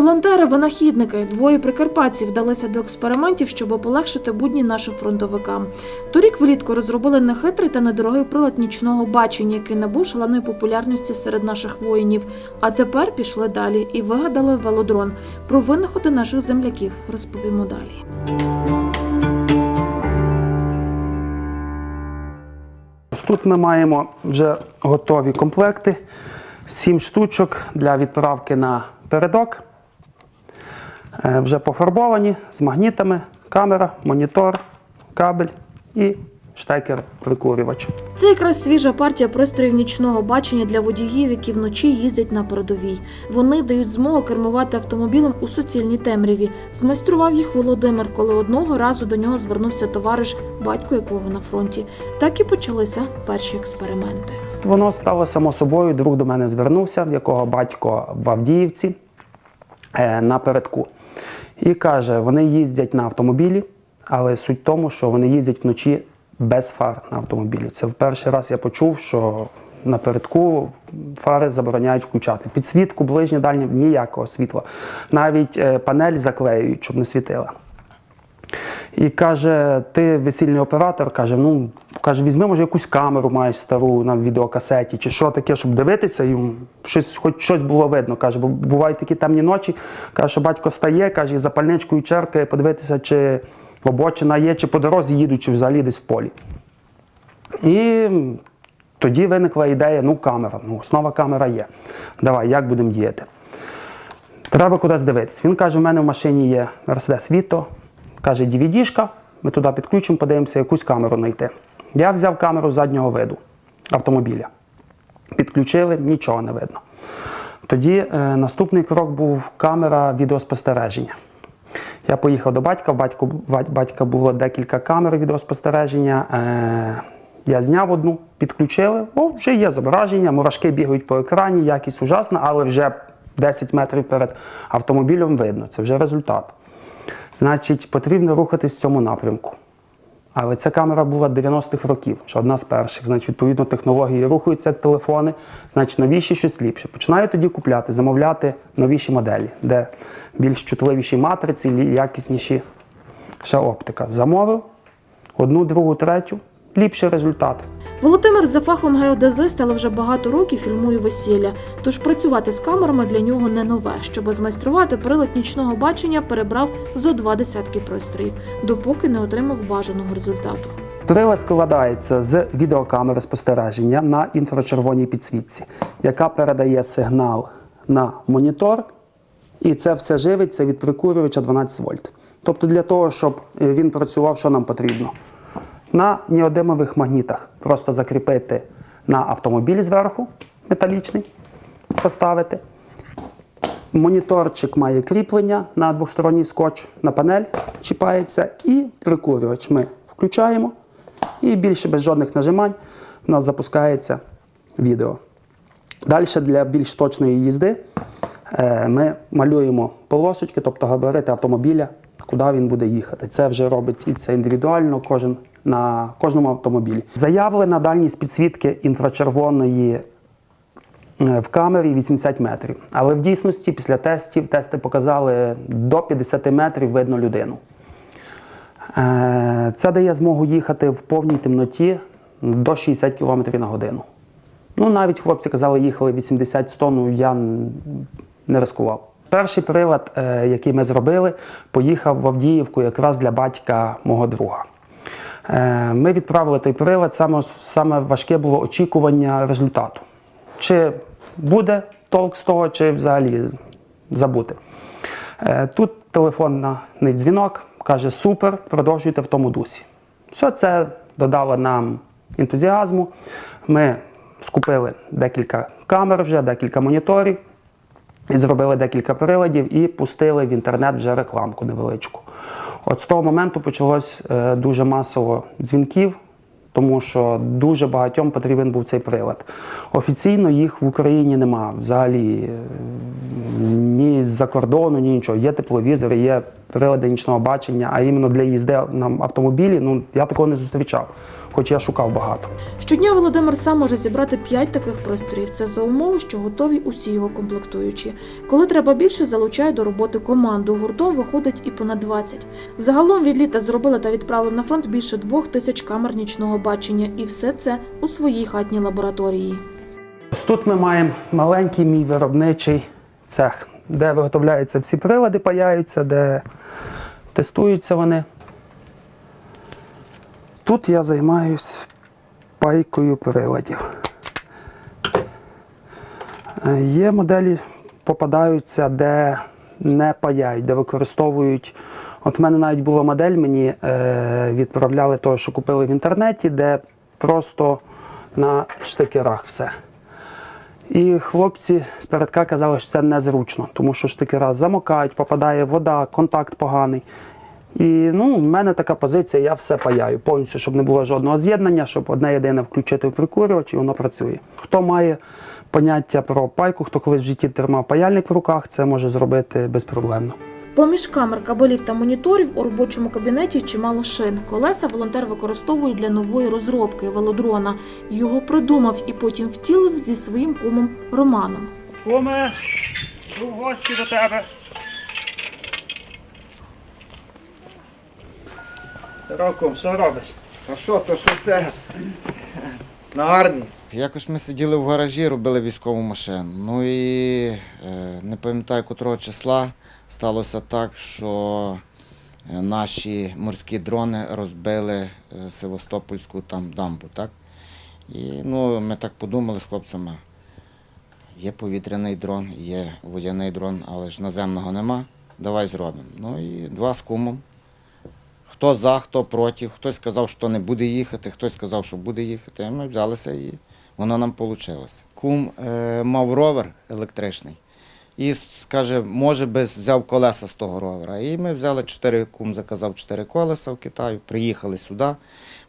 Волонтери-винахідники, двоє прикарпатців вдалися до експериментів, щоб полегшити будні нашим фронтовикам. Торік влітку розробили нехитрий та недорогий прилад нічного бачення, який набув шаленої популярності серед наших воїнів. А тепер пішли далі і вигадали велодрон. Про винаходи наших земляків розповімо далі. Тут ми маємо вже готові комплекти, сім штучок для відправки на передок. Е, Вже пофарбовані з магнітами, камера, монітор, кабель і штекер прикурювач. Це якраз свіжа партія пристроїв нічного бачення для водіїв, які вночі їздять на передовій. Вони дають змогу кермувати автомобілем у суцільній темряві. Змайстрував їх Володимир, коли одного разу до нього звернувся товариш, батько якого на фронті. Так і почалися перші експерименти. Воно стало само собою. Друг до мене звернувся, в якого батько в Авдіївці е, напередку. І каже, вони їздять на автомобілі, але суть в тому, що вони їздять вночі без фар на автомобілі. Це в перший раз я почув, що напередку фари забороняють включати. Підсвітку, ближнє дальнє ніякого світла. Навіть е, панель заклеюють, щоб не світила. І каже, ти весільний оператор, каже, ну каже, візьми, може, якусь камеру маєш стару на відеокасеті, чи що таке, щоб дивитися, і щось, хоч щось було видно. Каже, бо бувають такі темні ночі. Каже, що батько стає, каже, і запальничкою черкає, подивитися, чи обочина є, чи по дорозі їдуть, чи взагалі десь в полі. І тоді виникла ідея: ну, камера, ну, основа камера є. Давай, як будемо діяти? Треба кудись дивитись. Він каже: у мене в машині є Mercedes Vito, каже, DVD-шка, ми туди підключимо, подивимося, якусь камеру знайти. Я взяв камеру заднього виду автомобіля. Підключили, нічого не видно. Тоді е, наступний крок був камера відеоспостереження. Я поїхав до батька, в батька, батька було декілька камер відеоспостереження. Е, я зняв одну, підключили, о, вже є зображення, мурашки бігають по екрані, якість ужасна, але вже 10 метрів перед автомобілем видно, це вже результат. Значить, потрібно рухатись в цьому напрямку. Але ця камера була 90-х років, що одна з перших. Значить, відповідно, технології рухаються як телефони, значить, новіші щось ліпше. Починаю тоді купляти, замовляти новіші моделі, де більш чутливіші матриці, якісніші ще оптика. Замовив одну, другу, третю, ліпший результат. Володимир за фахом геодезист, але вже багато років фільмує весілля. Тож працювати з камерами для нього не нове. Щоб змайструвати прилад нічного бачення, перебрав зо два десятки пристроїв, допоки не отримав бажаного результату. Прилад складається з відеокамери спостереження на інфрачервоній підсвітці, яка передає сигнал на монітор, і це все живиться від прикурювача 12 вольт. Тобто для того, щоб він працював, що нам потрібно? На неодимових магнітах просто закріпити на автомобіль зверху металічний, поставити. Моніторчик має кріплення на двосторонній скотч, на панель чіпається і прикурювач ми включаємо. І більше без жодних нажимань у нас запускається відео. Далі для більш точної їзди е, ми малюємо полосочки, тобто габарити автомобіля, куди він буде їхати. Це вже робить і це індивідуально, кожен на кожному автомобілі. Заявлена дальність підсвітки інфрачервоної е, в камері 80 метрів. Але в дійсності після тестів тести показали до 50 метрів видно людину. Е, Це дає змогу їхати в повній темноті до 60 км на годину. Ну, навіть хлопці казали, їхали 80-100, ну я не ризикував. Перший прилад, е, який ми зробили, поїхав в Авдіївку якраз для батька мого друга. Е, Ми відправили той прилад, саме, саме важке було очікування результату. Чи буде толк з того, чи взагалі забути. Е, Тут телефонний дзвінок каже: супер, продовжуйте в тому дусі. Все це додало нам ентузіазму. Ми скупили декілька камер вже, декілька моніторів, і зробили декілька приладів і пустили в інтернет вже рекламку невеличку. От з того моменту почалось е, дуже масово дзвінків, тому що дуже багатьом потрібен був цей прилад. Офіційно їх в Україні нема взагалі е, ні з-за кордону, ні нічого. Є тепловізори, є прилади нічного бачення, а іменно для їзди на автомобілі, ну я такого не зустрічав. хоч я шукав багато. Щодня Володимир сам може зібрати 5 таких пристроїв. Це за умови, що готові усі його комплектуючі. Коли треба більше, залучає до роботи команду. Гуртом виходить і понад 20. Загалом від літа зробили та відправили на фронт більше двох тисяч камер нічного бачення, і все це у своїй хатній лабораторії. Тут ми маємо маленький мій виробничий цех, де виготовляються всі прилади, паяються, де тестуються вони. Тут я займаюсь пайкою приладів. Е, Є моделі, попадаються, де не паяють, де використовують. От в мене навіть була модель, мені е, відправляли того, що купили в інтернеті, де просто на штикерах все. І хлопці з передка казали, що це незручно, тому що штикера замокають, попадає вода, контакт поганий. І ну, в мене така позиція, я все паяю повністю, щоб не було жодного з'єднання, щоб одне єдине включити в прикурювач і воно працює. Хто має поняття про пайку, хто колись в житті тримав паяльник в руках, це може зробити безпроблемно. Поміж камер, кабелів та моніторів у робочому кабінеті чимало шин. Колеса волонтер використовує для нової розробки велодрона. Його придумав і потім втілив зі своїм кумом Романом. Куме, в гості до тебе. Роком, що робиш? А що, то що це на армії? Якось ми сиділи в гаражі, робили військову машину. Ну і е, не пам'ятаю котрого числа сталося так, що е, наші морські дрони розбили е, Севастопольську там дамбу. Так? І ну, ми так подумали з хлопцями. Є повітряний дрон, є водяний дрон, але ж наземного нема. Давай зробимо. Ну і два з кумом. Хто за, хто проти. Хтось сказав, що не буде їхати, хтось сказав, що буде їхати. Ми взялися і воно нам вийшло. Кум е, мав ровер електричний і каже, може би взяв колеса з того ровера. І ми взяли чотири, кум заказав чотири колеса в Китаю, приїхали сюди.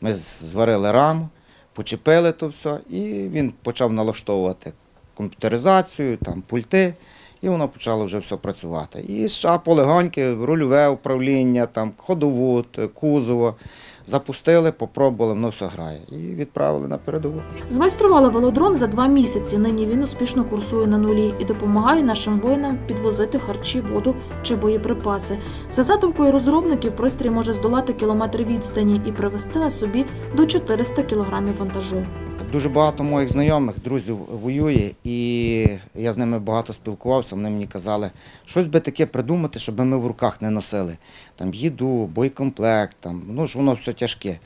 Ми зварили раму, почепили то все, і він почав налаштовувати комп'ютеризацію, там пульти. І воно почало вже все працювати. І ще полегоньки, рульове управління, там, ходову, т- кузово. Запустили, попробували, воно все грає. І відправили на передову. Змайстрували велодрон за два місяці. Нині він успішно курсує на нулі і допомагає нашим воїнам підвозити харчі, воду чи боєприпаси. За задумкою розробників, пристрій може здолати кілометри відстані і привезти на собі до 400 кілограмів вантажу. Дуже багато моїх знайомих, друзів воює, і я з ними багато спілкувався. Вони мені казали, щось би таке придумати, щоб ми в руках не носили. Там їду, боєкомплект, там, ну ж воно все тяжке.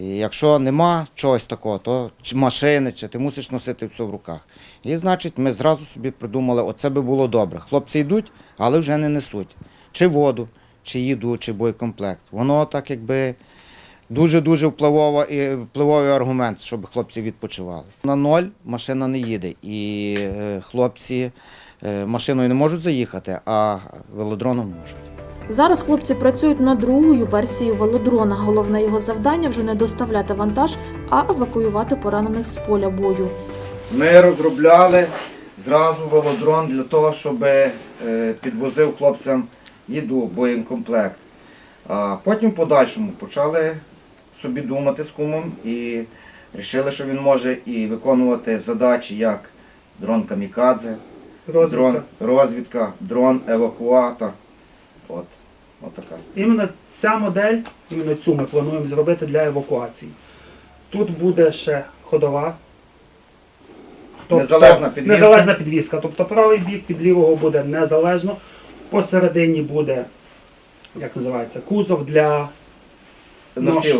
Якщо нема чогось такого, то чи машини, чи ти мусиш носити все в руках. І значить, ми зразу собі придумали, оце би було добре. Хлопці йдуть, але вже не несуть. Чи воду, чи їду, чи боєкомплект. Воно так якби дуже-дуже впливова, і впливовий аргумент, щоб хлопці відпочивали. На ноль машина не їде, і е, хлопці е, машиною не можуть заїхати, а велодроном можуть. Зараз хлопці працюють над другою версією велодрона. Головне його завдання вже не доставляти вантаж, а евакуювати поранених з поля бою. Ми розробляли зразу велодрон для того, щоб е, підвозив хлопцям їду, боєкомплект. А потім в подальшому почали собі думати з кумом і вирішили, що він може і виконувати задачі як дрон камікадзе, дрон розвідка, дрон евакуатор. От, от така. Іменно ця модель, іменно цю ми плануємо зробити для евакуації. Тут буде ще ходова. Незалежна підвізка. Незалежна підвізка. Тобто правий бік від лівого буде незалежно. Посередині буде, як називається, кузов для, Нож.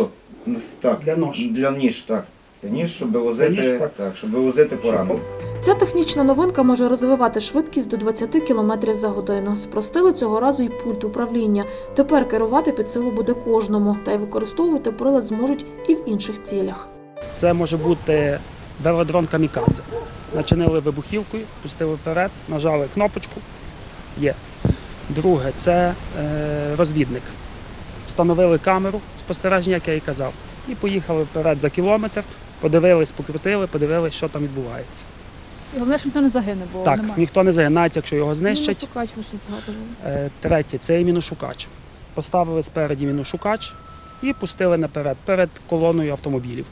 Нос- Так. для нож. Для ніж, так. Для ніж, щоб возити, ніж, так. так. щоб возити поранених. Ця технічна новинка може розвивати швидкість до 20 км за годину. Спростили цього разу і пульт управління. Тепер керувати під силу буде кожному, та й використовувати прилад зможуть і в інших цілях. Це може бути велодрон камікадзе. Начинили вибухівкою, пустили вперед, нажали кнопочку. Є. Друге це е, розвідник. Встановили камеру спостереження, як я і казав, і поїхали вперед за кілометр, подивились, покрутили, подивились, що там відбувається. І головне, що ніхто не загине, бо так, немає. ніхто не загине, навіть якщо його знищать. Ну, ви щось згадували. Е, Третє це і міношукач. Поставили спереді міношукач, і пустили наперед, перед колоною автомобілів.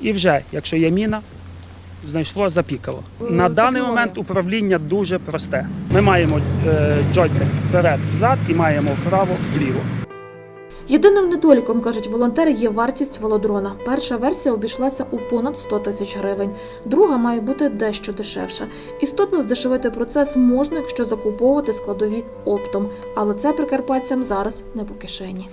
І вже, якщо є міна, знайшло, запікало. На даний технологія. момент управління дуже просте. Ми маємо е, джойстик вперед-взад і маємо вправо-вліво. Єдиним недоліком, кажуть волонтери, є вартість велодрона. Перша версія обійшлася у понад 100 тисяч гривень, друга має бути дещо дешевша. Істотно здешевити процес можна, якщо закуповувати складові оптом, але це прикарпатцям зараз не по кишені.